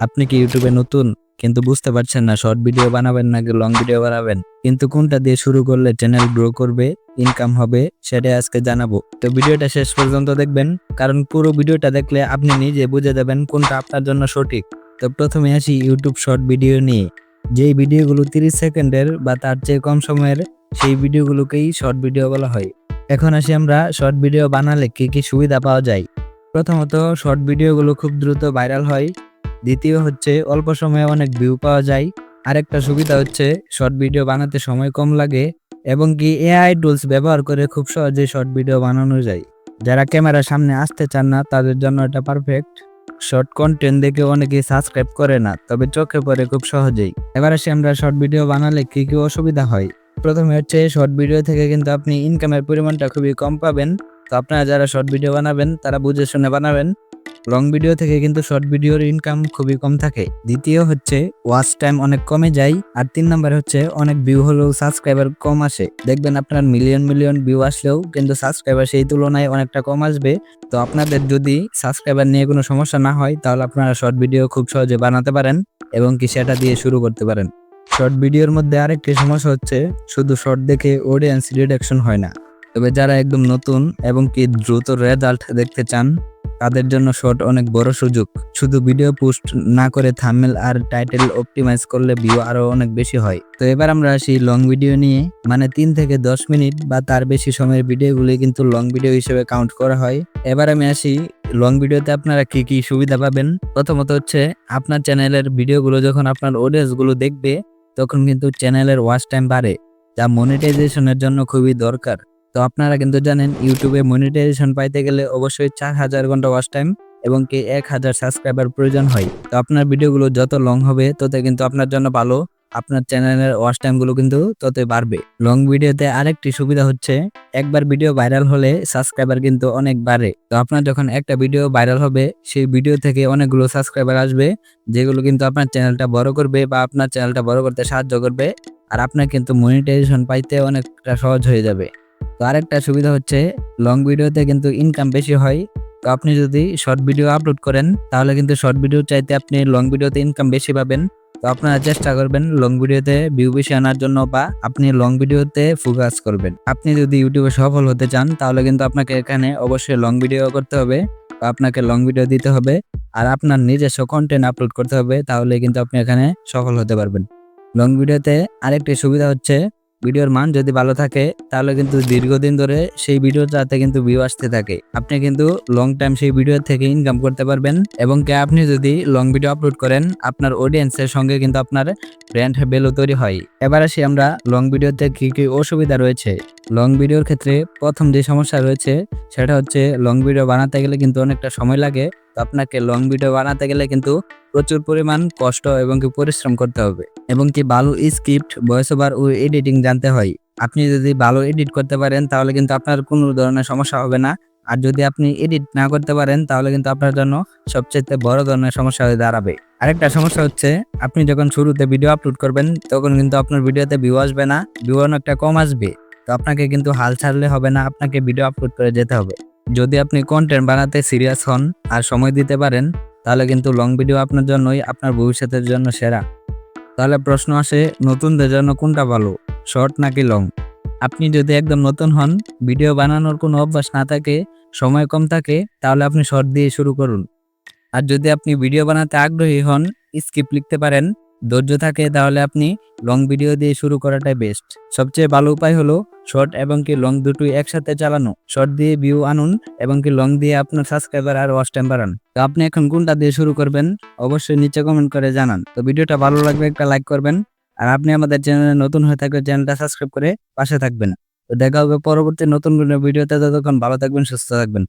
আপনি কি ইউটিউবে নতুন? কিন্তু বুঝতে পারছেন না, শর্ট ভিডিও বানাবেন নাকি লং ভিডিও বানাবেন? কিন্তু কোনটা দিয়ে শুরু করলে চ্যানেল গ্রো করবে ইনকাম হবে, সেটাই আজকে জানাব। তো ভিডিওটা শেষ পর্যন্ত দেখবেন, কারণ পুরো ভিডিওটা দেখলে আপনি নিজে বুঝে যাবেন কোনটা আপনার জন্য সঠিক। তো প্রথমে আসি ইউটিউব শর্ট ভিডিও নিয়ে। যেই ভিডিওগুলো তিরিশ সেকেন্ডের বা তার চেয়ে কম সময়ের, সেই ভিডিওগুলোকেই শর্ট ভিডিও বলা হয়। এখন আসি আমরা শর্ট ভিডিও বানালে কি কি সুবিধা পাওয়া যায়? প্রথমত শর্ট ভিডিওগুলো খুব দ্রুত ভাইরাল হয়। দ্বিতীয় হচ্ছে, অল্প সময়ে অনেক ভিউ পাওয়া যায়। আরেকটা সুবিধা হচ্ছে শর্ট ভিডিও বানাতে সময় কম লাগে এবং কি এআই টুলস ব্যবহার করে খুব সহজে শর্ট ভিডিও বানানো যায়। যারা ক্যামেরার সামনে আসতে চান না, তাদের জন্য এটা পারফেক্ট শর্ট কন্টেন্ট দেখে অনেকেই সাবস্ক্রাইব করে না, তবে চোখে পড়ে খুব সহজেই। এবার আসি আমরা শর্ট ভিডিও বানালে কি কি অসুবিধা হয়? প্রথমে হচ্ছে শর্ট ভিডিও থেকে কিন্তু আপনি ইনকামের পরিমাণটা খুবই কম পাবেন। তো আপনারা যারা শর্ট ভিডিও বানাবেন, তারা বুঝে শুনে বানাবেন। লং ভিডিও থেকে কিন্তু শর্ট ভিডিওর ইনকাম খুবই কম থাকে। দ্বিতীয় হচ্ছে ওয়াচ টাইম অনেক কমে যায়। আর তিন নম্বর হচ্ছে, অনেক ভিউ হলেও সাবস্ক্রাইবার কম আসে। দেখবেন আপনার মিলিয়ন মিলিয়ন ভিউ আসলেও কিন্তু সাবস্ক্রাইবার সেই তুলনায় অনেকটা কম আসবে। তো আপনাদের যদি সাবস্ক্রাইবার নিয়ে কোনো সমস্যা না হয়, তাহলে আপনারা শর্ট ভিডিও খুব সহজে বানাতে পারেন এবং কি সেটা দিয়ে শুরু করতে পারেন। শর্ট ভিডিওর মধ্যে আরেকটি সমস্যা হচ্ছে, শুধু শর্ট দেখে অডিয়েন্স রিডাকশন হয় না। তবে যারা একদম নতুন এবং কি দ্রুত রেজাল্ট দেখতে চান তাদের জন্য শর্ট অনেক বড় সুযোগ। শুধু ভিডিও পোস্ট না করে থাম্বনেল আর টাইটেল অপটিমাইজ করলে ভিউ আরও অনেক বেশি হয়। তো এবার আমরা আসি লং ভিডিও নিয়ে। মানে তিন থেকে দশ মিনিট বা তার বেশি সময়ের ভিডিওগুলি কিন্তু লং ভিডিও হিসেবে কাউন্ট করা হয়। এবার আমি আসি লং ভিডিওতে আপনারা কি কি সুবিধা পাবেন? প্রথমত হচ্ছে আপনার চ্যানেলের ভিডিওগুলো যখন আপনার অডিয়েন্সগুলো দেখবে, তখন কিন্তু চ্যানেলের ওয়াচ টাইম বাড়ে, যা মনিটাইজেশনের জন্য খুবই দরকার। তো আপনারা কিন্তু জানেন ইউটিউবে মনিটাইজেশন পাইতে গেলে অবশ্যই চার হাজার ঘণ্টা ওয়াচ টাইম এবং কি এক হাজার সাবস্ক্রাইবার প্রয়োজন হয়। তো আপনার ভিডিওগুলো যত লং হবে তত কিন্তু আপনার জন্য ভালো। আপনার চ্যানেলের ওয়াচ টাইমগুলো কিন্তু ততই বাড়বে। লং ভিডিওতে আরেকটি সুবিধা হচ্ছে, একবার ভিডিও ভাইরাল হলে সাবস্ক্রাইবার কিন্তু অনেক বাড়ে। তো আপনার যখন একটা ভিডিও ভাইরাল হবে, সেই ভিডিও থেকে অনেকগুলো সাবস্ক্রাইবার আসবে, যেগুলো কিন্তু আপনার চ্যানেলটা বড় করবে বা আপনার চ্যানেলটা বড় করতে সাহায্য করবে। আর আপনার কিন্তু মনিটাইজেশন পাইতে অনেকটা সহজ হয়ে যাবে। তো আরেকটা সুবিধা হচ্ছে লং ভিডিওতে কিন্তু ইনকাম বেশি হয়। তো আপনি যদি শর্ট ভিডিও আপলোড করেন, তাহলে কিন্তু শর্ট ভিডিও চাইতে আপনি লং ভিডিওতে ইনকাম বেশি পাবেন। তো আপনারা চেষ্টা করবেন লং ভিডিওতে ভিউ বেশি আনার জন্য বা আপনি লং ভিডিওতে ফোকাস করবেন। আপনি যদি ইউটিউবে সফল হতে চান, তাহলে কিন্তু আপনাকে এখানে অবশ্যই লং ভিডিও করতে হবে। আপনাকে লং ভিডিও দিতে হবে। আর আপনার নিজস্ব কন্টেন্ট আপলোড করতে হবে, তাহলে কিন্তু আপনি এখানে সফল হতে পারবেন। লং ভিডিওতে আরেকটি সুবিধা হচ্ছে ভিডিওর মান যদি ভালো থাকে, তাহলে কিন্তু দীর্ঘদিন ধরে সেই ভিডিওটাতে কিন্তু ভিউ আসতে থাকে। আপনি কিন্তু লং টাইম সেই ভিডিও থেকে ইনকাম করতে পারবেন এবং কি আপনি যদি লং ভিডিও আপলোড করেন, আপনার অডিয়েন্সের সঙ্গে কিন্তু আপনার ব্র্যান্ড ভ্যালু তৈরি হয়। এবার আসি আমরা লং ভিডিওতে কি কি অসুবিধা রয়েছে। লং ভিডিওর ক্ষেত্রে প্রথম যে সমস্যা রয়েছে, সেটা হচ্ছে লং ভিডিও বানাতে গেলে কিন্তু অনেকটা সময় লাগে। তো আপনাকে লং ভিডিও বানাতে গেলে কিন্তু প্রচুর পরিমাণ কষ্ট এবং কি পরিশ্রম করতে হবে এবং কি ভালো স্ক্রিপ্ট ভয়েস ওভার ও এডিটিং জানতে হয়। আপনি যদি ভালো এডিট করতে পারেন, তাহলে কিন্তু আপনার কোনো ধরনের সমস্যা হবে না। আর যদি আপনি এডিট না করতে পারেন, তাহলে কিন্তু আপনার জন্য সবচেয়ে বড় ধরনের সমস্যা হয়ে দাঁড়াবে। আরেকটা সমস্যা হচ্ছে, আপনি যখন শুরুতে ভিডিও আপলোড করবেন, তখন কিন্তু আপনার ভিডিওতে ভিউ আসবে না ভিউ অনেকটা কম আসবে। তো আপনাকে কিন্তু হাল ছাড়লে হবে না, আপনাকে ভিডিও আপলোড করে যেতে হবে। যদি আপনি কন্টেন্ট বানাতে সিরিয়াস হন আর সময় দিতে পারেন, তাহলে কিন্তু লং ভিডিও আপনার জন্যই আপনার ভবিষ্যতের জন্য সেরা। তাহলে প্রশ্ন আসে, নতুনদের জন্য কোনটা ভালো শর্ট নাকি লং আপনি যদি একদম নতুন হন ভিডিও বানানোর কোনো অভ্যাস না থাকে, সময় কম থাকে, তাহলে আপনি শর্ট দিয়ে শুরু করুন। আর যদি আপনি ভিডিও বানাতে আগ্রহী হন স্কিপ লিখতে পারেন ধৈর্য থাকে, তাহলে আপনি লং ভিডিও দিয়ে শুরু করাটাই বেস্ট সবচেয়ে ভালো উপায় হলো শর্ট এবং কি লং দুটোই একসাথে চালানো। শর্ট দিয়ে ভিউ আনুন এবং কি লং দিয়ে আপনার সাবস্ক্রাইবার আর ওয়াচ টাইম বাড়ান। তো আপনি এখন কোনটা দিয়ে শুরু করবেন? অবশ্যই নিচে কমেন্ট করে জানান। তো ভিডিওটা ভালো লাগবে একটা লাইক করবেন। আর আপনি আমাদের চ্যানেলে নতুন হয়ে থাকলে চ্যানেলটা সাবস্ক্রাইব করে পাশে থাকবেন। তো দেখা হবে পরবর্তী নতুন কোনো ভিডিওতে ততক্ষণ ভালো থাকবেন, সুস্থ থাকবেন।